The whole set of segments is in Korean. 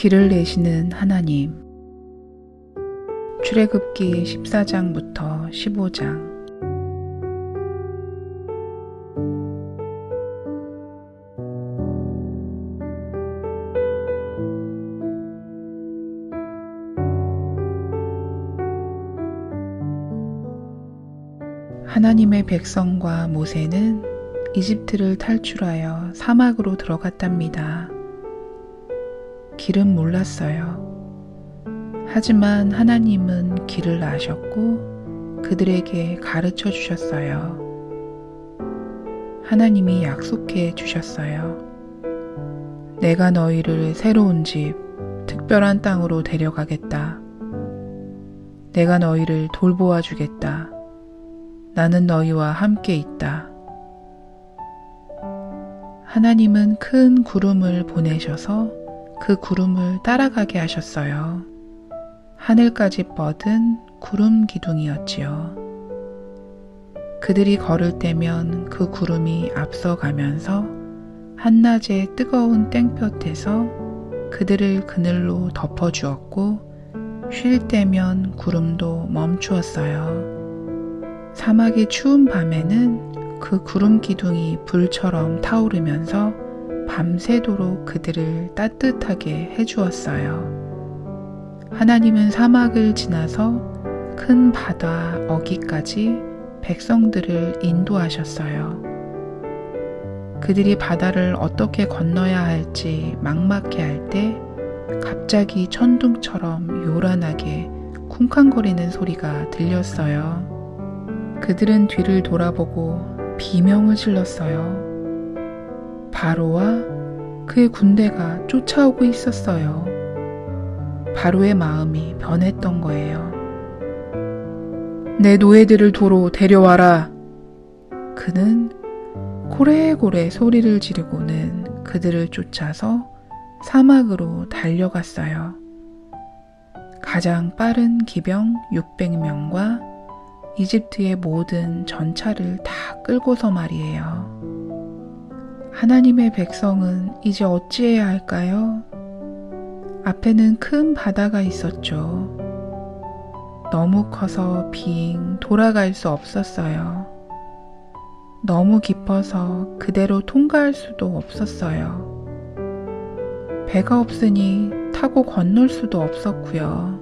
길을 내시는 하나님 출애굽기 14장부터 15장 하나님의 백성과 모세는 이집트를 탈출하여 사막으로 들어갔답니다. 길은 몰랐어요. 하지만 하나님은 길을 아셨고 그들에게 가르쳐 주셨어요. 하나님이 약속해 주셨어요. 내가 너희를 새로운 집, 특별한 땅으로 데려가겠다. 내가 너희를 돌보아 주겠다. 나는 너희와 함께 있다. 하나님은 큰 구름을 보내셔서 그 구름을 따라가게 하셨어요. 하늘까지 뻗은 구름 기둥이었지요. 그들이 걸을 때면 그 구름이 앞서가면서 한낮의 뜨거운 땡볕에서 그들을 그늘로 덮어주었고 쉴 때면 구름도 멈추었어요. 사막의 추운 밤에는 그 구름 기둥이 불처럼 타오르면서 밤새도록 그들을 따뜻하게 해주었어요. 하나님은 사막을 지나서 큰 바다 어기까지 백성들을 인도하셨어요. 그들이 바다를 어떻게 건너야 할지 막막해 할 때 갑자기 천둥처럼 요란하게 쿵쾅거리는 소리가 들렸어요. 그들은 뒤를 돌아보고 비명을 질렀어요. 바로와 그의 군대가 쫓아오고 있었어요. 바로의 마음이 변했던 거예요. 내 노예들을 도로 데려와라. 그는 고래고래 소리를 지르고는 그들을 쫓아서 사막으로 달려갔어요. 가장 빠른 기병 600명과 이집트의 모든 전차를 다 끌고서 말이에요. 하나님의 백성은 이제 어찌해야 할까요? 앞에는 큰 바다가 있었죠. 너무 커서 빙 돌아갈 수 없었어요. 너무 깊어서 그대로 통과할 수도 없었어요. 배가 없으니 타고 건널 수도 없었고요.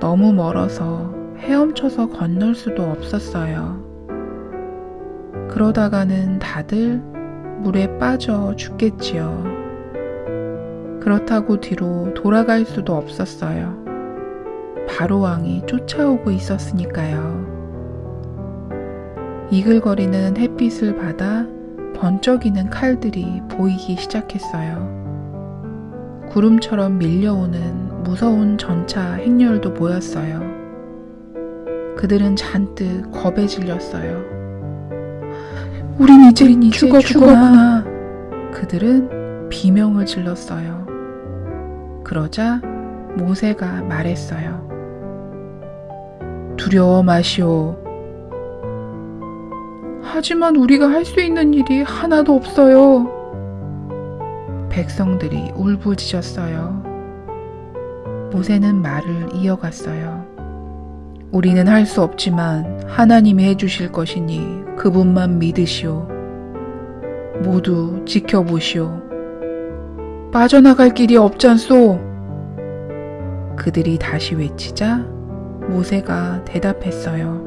너무 멀어서 헤엄쳐서 건널 수도 없었어요. 그러다가는 다들 물에 빠져 죽겠지요. 그렇다고 뒤로 돌아갈 수도 없었어요. 바로 왕이 쫓아오고 있었으니까요. 이글거리는 햇빛을 받아 번쩍이는 칼들이 보이기 시작했어요. 구름처럼 밀려오는 무서운 전차 행렬도 보였어요. 그들은 잔뜩 겁에 질렸어요. 우린 이제, 우린 이제 죽어 죽어구나. 그들은 비명을 질렀어요. 그러자 모세가 말했어요. 두려워 마시오. 하지만 우리가 할 수 있는 일이 하나도 없어요. 백성들이 울부짖었어요. 모세는 말을 이어갔어요. 우리는 할 수 없지만 하나님이 해주실 것이니 그분만 믿으시오. 모두 지켜보시오. 빠져나갈 길이 없잖소. 그들이 다시 외치자 모세가 대답했어요.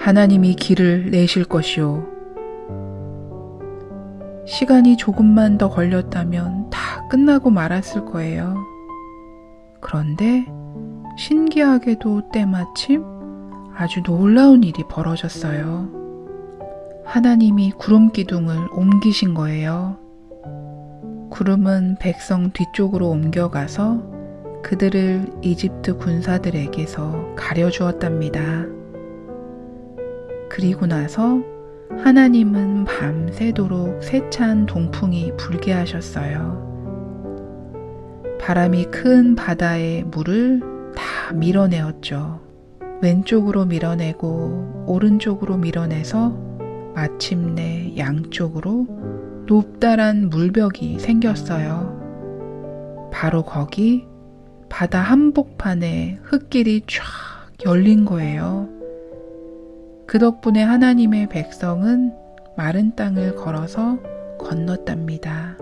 하나님이 길을 내실 것이오. 시간이 조금만 더 걸렸다면 다 끝나고 말았을 거예요. 그런데 신기하게도 때마침 아주 놀라운 일이 벌어졌어요. 하나님이 구름 기둥을 옮기신 거예요. 구름은 백성 뒤쪽으로 옮겨가서 그들을 이집트 군사들에게서 가려주었답니다. 그리고 나서 하나님은 밤새도록 세찬 동풍이 불게 하셨어요. 바람이 큰 바다의 물을 다 밀어내었죠. 왼쪽으로 밀어내고 오른쪽으로 밀어내서 마침내 양쪽으로 높다란 물벽이 생겼어요. 바로 거기 바다 한복판에 흙길이 쫙 열린 거예요. 그 덕분에 하나님의 백성은 마른 땅을 걸어서 건넜답니다.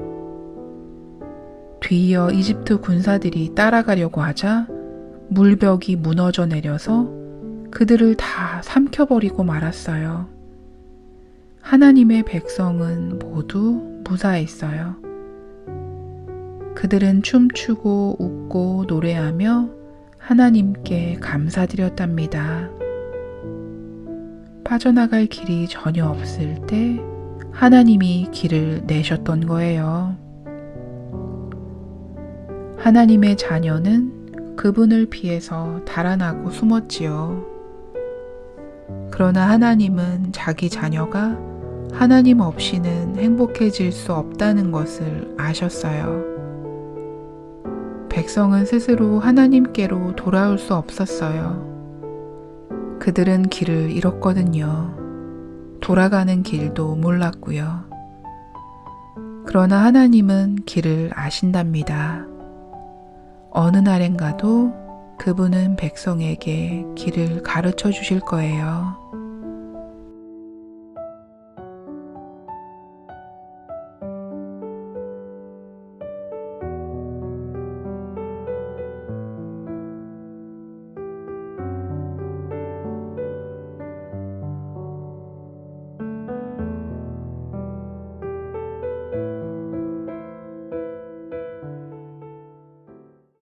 뒤이어 이집트 군사들이 따라가려고 하자 물벽이 무너져 내려서 그들을 다 삼켜버리고 말았어요. 하나님의 백성은 모두 무사했어요. 그들은 춤추고 웃고 노래하며 하나님께 감사드렸답니다. 빠져나갈 길이 전혀 없을 때 하나님이 길을 내셨던 거예요. 하나님의 자녀는 그분을 피해서 달아나고 숨었지요. 그러나 하나님은 자기 자녀가 하나님 없이는 행복해질 수 없다는 것을 아셨어요. 백성은 스스로 하나님께로 돌아올 수 없었어요. 그들은 길을 잃었거든요. 돌아가는 길도 몰랐고요. 그러나 하나님은 길을 아신답니다. 어느 날엔가도 그분은 백성에게 길을 가르쳐 주실 거예요.